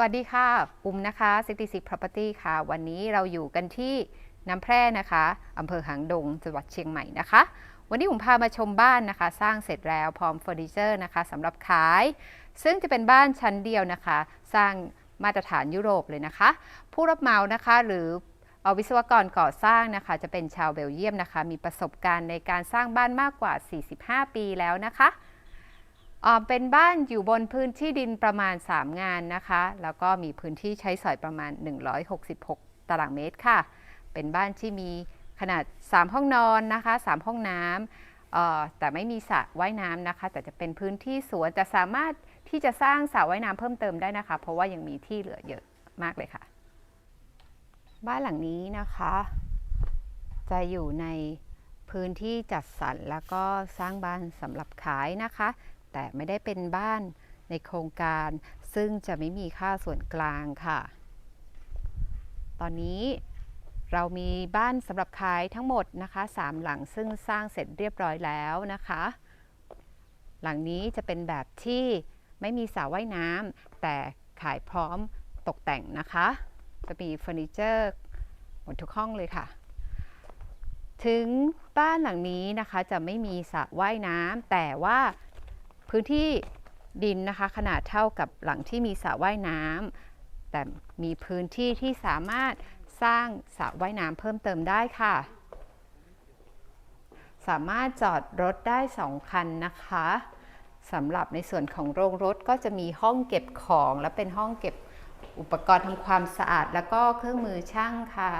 วัสดีค่ะอุ้มนะคะ66 Property ค่ะ วันนี้เราอยู่กันที่น้ำแพร่นะคะอำเภอหางดง จังหวัดเชียงใหม่นะคะ วันนี้ผมพามาชมบ้านนะคะ สร้างเสร็จแล้วพร้อมเฟอร์นิเจอร์นะคะสำหรับขาย ซึ่งจะเป็นบ้านชั้นเดียวนะคะ สร้างมาตรฐานยุโรปเลยนะคะ ผู้รับเหมานะคะหรือเอ่อวิศวกรก่อสร้างนะคะ จะเป็นชาวเบลเยียมนะคะ มีประสบการณ์ในการสร้างบ้านมากกว่า 45 ปีแล้วนะคะ เป็นบ้านอยู่บนพื้นที่ดินประมาณ 3 งานนะคะ แล้วก็มีพื้นที่ใช้สอยประมาณ 166 ตารางเมตรค่ะ เป็นบ้านที่มีขนาด 3 ห้องนอนนะคะ 3 ห้องน้ำแต่ไม่มีสระว่ายน้ำนะคะ แต่จะเป็นพื้นที่สวนแต่สามารถที่จะสร้างสระว่ายน้ำเพิ่มเติมได้นะคะ เพราะว่ายังมีที่เหลือเยอะมากเลยค่ะ บ้านหลังนี้นะคะ จะอยู่ในพื้นที่จัดสรรแล้วก็สร้างบ้านสำหรับขายนะคะ แต่ไม่ได้เป็นบ้านในโครงการ ซึ่งจะไม่มีค่าส่วนกลางค่ะ ตอนนี้เรามีบ้านสำหรับขายทั้งหมดนะคะสามหลังซึ่งสร้างเสร็จเรียบร้อยแล้วนะคะ หลังนี้จะเป็นแบบที่ไม่มีสระว่ายน้ำแต่ขายพร้อมตกแต่งนะคะ จะมีเฟอร์นิเจอร์หมดทุกห้องเลยค่ะ ถึงบ้านหลังนี้นะคะจะไม่มีสระว่ายน้ำแต่ว่า พื้นที่ดินนะคะ ขนาดเท่ากับหลังที่มีสระว่ายน้ำแต่มีพื้นที่ที่สามารถสร้างสระว่ายน้ำเพิ่มเติมได้ค่ะ สามารถจอดรถได้ 2 คันนะคะสำหรับในส่วนของโรงรถก็จะมีห้องเก็บของและเป็นห้องเก็บอุปกรณ์ทำความสะอาด แล้วก็เครื่องมือช่างค่ะ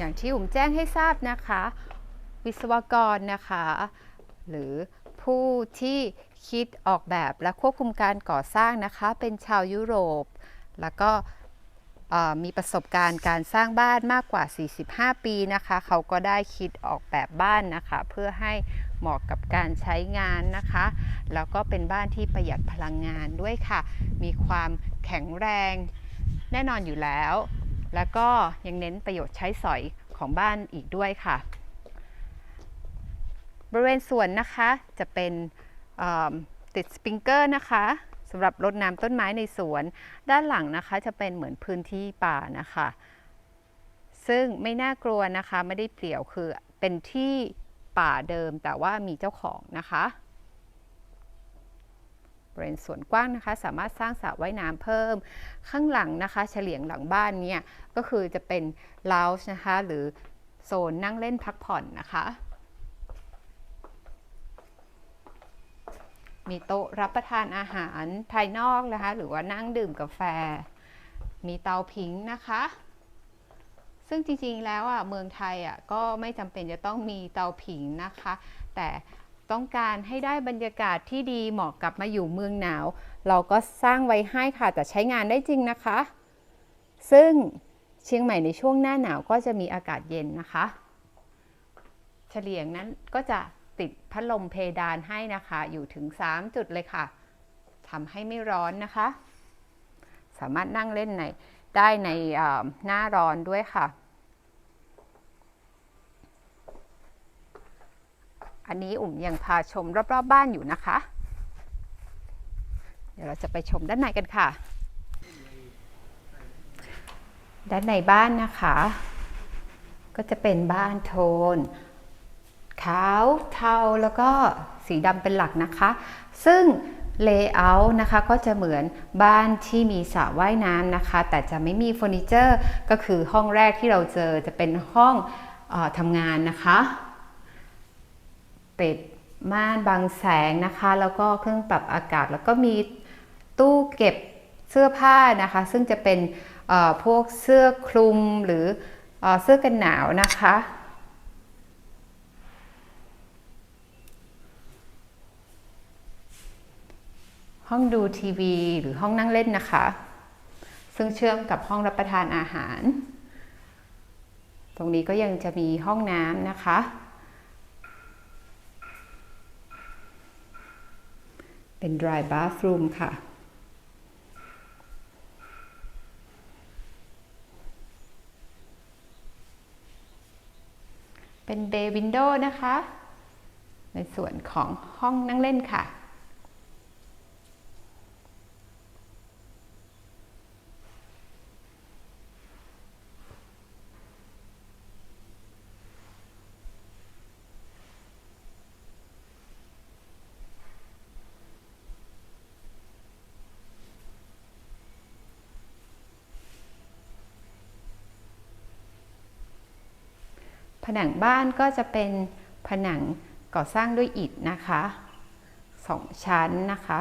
อย่างที่ผมแจ้งให้ทราบนะคะ วิศวกรนะคะ หรือผู้ที่คิดออกแบบและควบคุมการก่อสร้างนะคะ เป็นชาวยุโรป แล้วก็มีประสบการณ์การสร้างบ้านมากกว่า 45 ปีนะคะ เขาก็ได้คิดออกแบบบ้านนะคะ เพื่อให้เหมาะกับการใช้งานนะคะ แล้วก็เป็นบ้านที่ประหยัดพลังงานด้วยค่ะ มีความแข็งแรงแน่นอนอยู่แล้ว แล้วก็ยังเน้นประโยชน์ใช้สอยของบ้านอีกด้วยค่ะ บริเวณสวนนะคะจะเป็นติดสปริงเกอร์นะคะสำหรับรดน้ำต้นไม้ในสวน ด้านหลังนะคะจะเป็นเหมือนพื้นที่ป่านะคะ ซึ่งไม่น่ากลัวนะคะไม่ได้เปลี่ยวคือเป็นที่ป่าเดิมแต่ว่ามีเจ้าของนะคะ ริเวณสวนกว้างนะคะ สามารถสร้างสระว่ายน้ำเพิ่ม ข้างหลังนะคะ เฉลียงหลังบ้านเนี่ยก็คือจะเป็นลาวช์นะคะ หรือโซนนั่งเล่นพักผ่อนนะคะ มีโต๊ะรับประทานอาหารภายนอกนะคะ หรือว่านั่งดื่มกาแฟ มีเตาผิงนะคะซึ่งจริงๆ แล้วอะเมืองไทยอะก็ไม่จำเป็นจะต้องมีเตาผิงนะคะ แต่ ต้องการให้ได้บรรยากาศที่ดีเหมาะกับมาอยู่เมืองหนาว เราก็สร้างไว้ให้ค่ะแต่ใช้งานได้จริงนะคะ ซึ่งเชียงใหม่ในช่วงหน้าหนาวก็จะมีอากาศเย็นนะคะ เฉลียงนั้นก็จะติดพัดลมเพดานให้นะคะ อยู่ถึง 3 จุดเลยค่ะทำให้ไม่ร้อนนะคะ สามารถนั่งเล่นในได้ในหน้าร้อนด้วยค่ะ อันนี้อุ่มยังพาชมรอบๆบบ้านอยู่นะคะ เดี๋ยวเราจะไปชมด้านในกันค่ะ ด้านในบ้านนะคะ ก็จะเป็นบ้านโทนขาวเทาแล้วก็สีดำเป็นหลักนะคะ ซึ่งเลเยอร์นะคะก็จะเหมือนบ้านที่มีสระว่ายน้ำนะคะ แต่จะไม่มีเฟอร์นิเจอร์ ก็คือห้องแรกที่เราเจอจะเป็นห้องออทำงานนะคะ ติดม่านบังแสงนะคะ แล้วก็เครื่องปรับอากาศ แล้วก็มีตู้เก็บเสื้อผ้านะคะ ซึ่งจะเป็นพวกเสื้อคลุมหรืออเสื้อกันหนาวนะคะ ห้องดูทีวีหรือห้องนั่งเล่นนะคะ ซึ่งเชื่อมกับห้องรับประทานอาหาร ตรงนี้ก็ยังจะมีห้องน้ำนะคะ เป็น dry bathroom ค่ะ เป็น day window นะคะ ในส่วนของห้องนั่งเล่นค่ะ นังบ้านก็จะเป็นผนังก่อสร้างด้วยอิฐนะคะสองชั้นนะคะ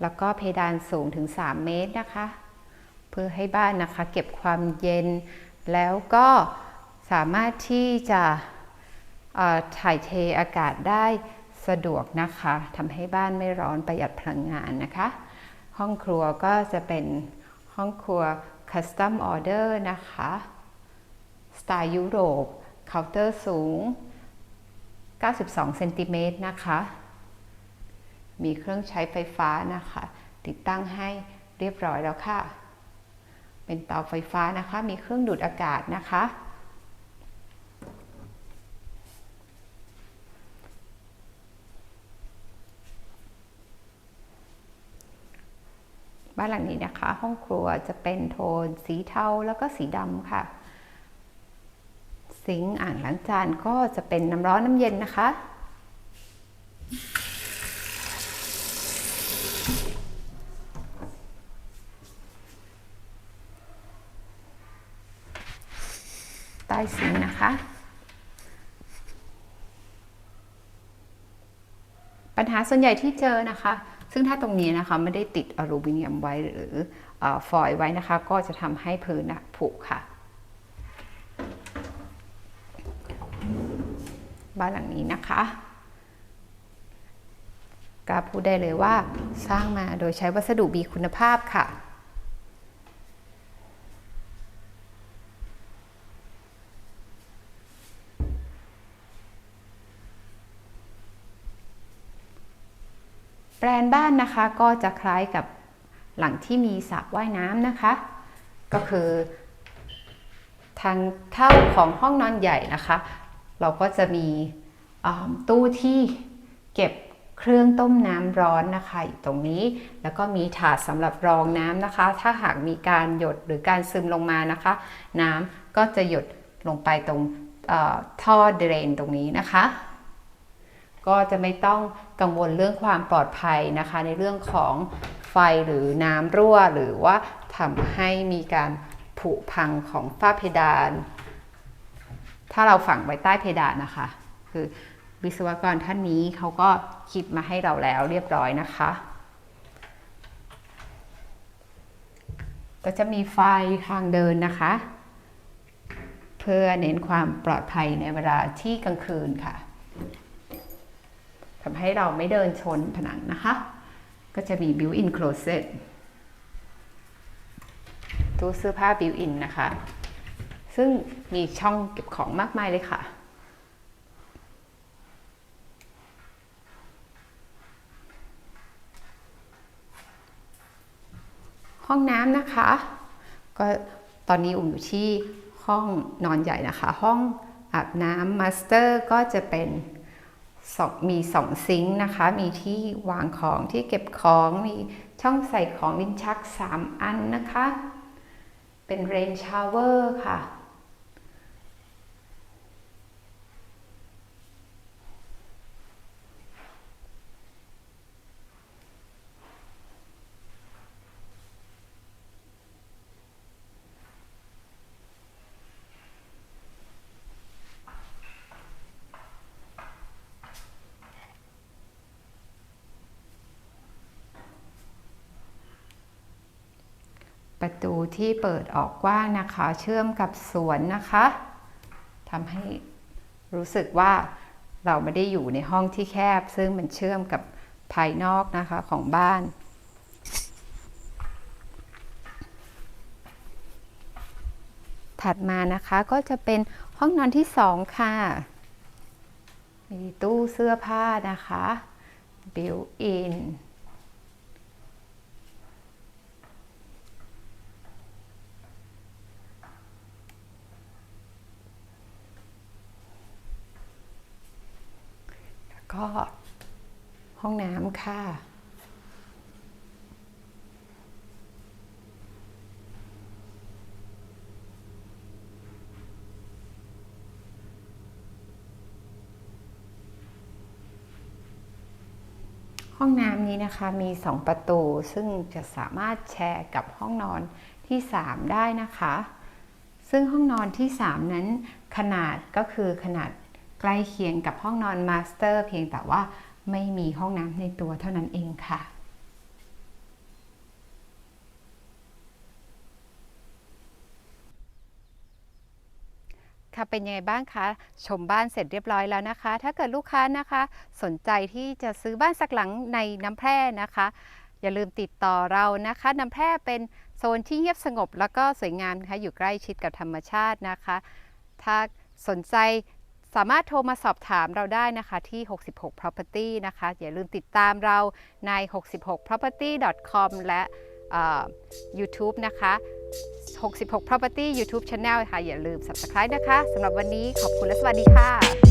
แล้วก็เพดานสูงถึง 3 เมตรนะคะ เพื่อให้บ้านนะคะเก็บความเย็น แล้วก็สามารถที่จะถ่ายเทอากาศได้สะดวกนะคะทำให้บ้านไม่ร้อนประหยัดพลังงานนะคะ ห้องครัวก็จะเป็นห้องครัว Custom Order นะคะ สไตล์ยุโรป เคาน์เตอร์สูง 92 เซนติเมตรนะคะ มีเครื่องใช้ไฟฟ้านะคะ ติดตั้งให้เรียบร้อยแล้วค่ะ เป็นเตาไฟฟ้านะคะ มีเครื่องดูดอากาศนะคะ บ้านหลังนี้นะคะ ห้องครัวจะเป็นโทนสีเทาแล้วก็สีดำค่ะ ซิงค์อ่างล้างจานก็จะเป็นน้ำร้อนน้ำเย็นนะคะ ใต้ซิงค์นะคะ ปัญหาส่วนใหญ่ที่เจอนะคะ ซึ่งถ้าตรงนี้นะคะไม่ได้ติดอลูมิเนียมไว้หรืออฟอยล์ไว้นะคะ ก็จะทำให้พื้นผุค่ะ บ้านหลังนี้นะคะกล้าพูดได้เลยว่าสร้างมาโดยใช้วัสดุมีคุณภาพค่ะ แปลนบ้านนะคะก็จะคล้ายกับหลังที่มีสระว่ายน้ำนะคะ ก็คือทางเข้าของห้องนอนใหญ่นะคะ เราก็จะมีตู้ที่เก็บเครื่องต้มน้ำร้อนนะคะอยู่ตรงนี้แล้วก็มีถาดสำหรับรองน้ำนะคะ ถ้าหากมีการหยดหรือการซึมลงมานะคะ น้ำก็จะหยดลงไปตรงเอ่อท่อเดรนตรงนี้นะคะ ก็จะไม่ต้องกังวลเรื่องความปลอดภัยนะคะ ในเรื่องของไฟหรือน้ำรั่ว หรือว่าทำให้มีการผุพังของฝ้าเพดาน ถ้าเราฝังไว้ใต้เพดานนะคะ คือวิศวกรท่านนี้เขาก็คิดมาให้เราแล้วเรียบร้อยนะคะ ก็จะมีไฟทางเดินนะคะ เพื่อเน้นความปลอดภัยในเวลาที่กลางคืนค่ะทำให้เราไม่เดินชนผนังนะคะ ก็จะมี built-in closet ตู้เสื้อผ้า built-in นะคะ ซึ่งมีช่องเก็บของมากมายเลยค่ะ ห้องน้ำนะคะ ก็ตอนนี้อุ่มอยู่ที่ห้องนอนใหญ่นะคะ ห้องอาบน้ำมาสเตอร์ก็จะเป็นมีสองซิงค์นะคะ มีที่วางของที่เก็บของ มีช่องใส่ของลิ้นชัก 3 อันนะคะ เป็นเรนชาวเวอร์ค่ะ ประตูที่เปิดออกกว้างนะคะ เชื่อมกับสวนนะคะทำให้รู้สึกว่าเราไม่ได้อยู่ในห้องที่แคบ ซึ่งมันเชื่อมกับภายนอกนะคะของบ้าน ถัดมานะคะก็จะเป็นห้องนอนที่สองค่ะ มีตู้เสื้อผ้านะคะ built in ก็ ห้องน้ำค่ะ ห้องน้ำนี้นะคะมี 2 ประตู ซึ่งจะสามารถแชร์กับห้องนอนที่ 3 ได้นะคะ ซึ่งห้องนอนที่ 3 นั้นขนาดก็คือขนาดใกล้เคียงกับห้องนอนมาสเตอร์ เพียงแต่ว่า ไม่มีห้องน้ำในตัวเท่านั้นเองค่ะ ค่ะ เป็นยังไงบ้างคะ ชมบ้านเสร็จเรียบร้อยแล้วนะคะ ถ้าเกิดลูกค้านะคะ สนใจที่จะซื้อบ้านสักหลังในน้ำแพร่นะคะ อย่าลืมติดต่อเรานะคะ น้ำแพร่เป็นโซนที่เงียบสงบแล้วก็สวยงามนะคะ อยู่ใกล้ชิดกับธรรมชาตินะคะ ถ้าสนใจ สามารถโทรมาสอบถามเราได้นะคะที่ 66 property นะคะ อย่าลืมติดตามเราใน 66 property com และเอ่อ YouTube นะคะ 66 property YouTube channel ค่ะ อย่าลืม subscribe นะคะสำหรับวันนี้ขอบคุณและสวัสดีค่ะ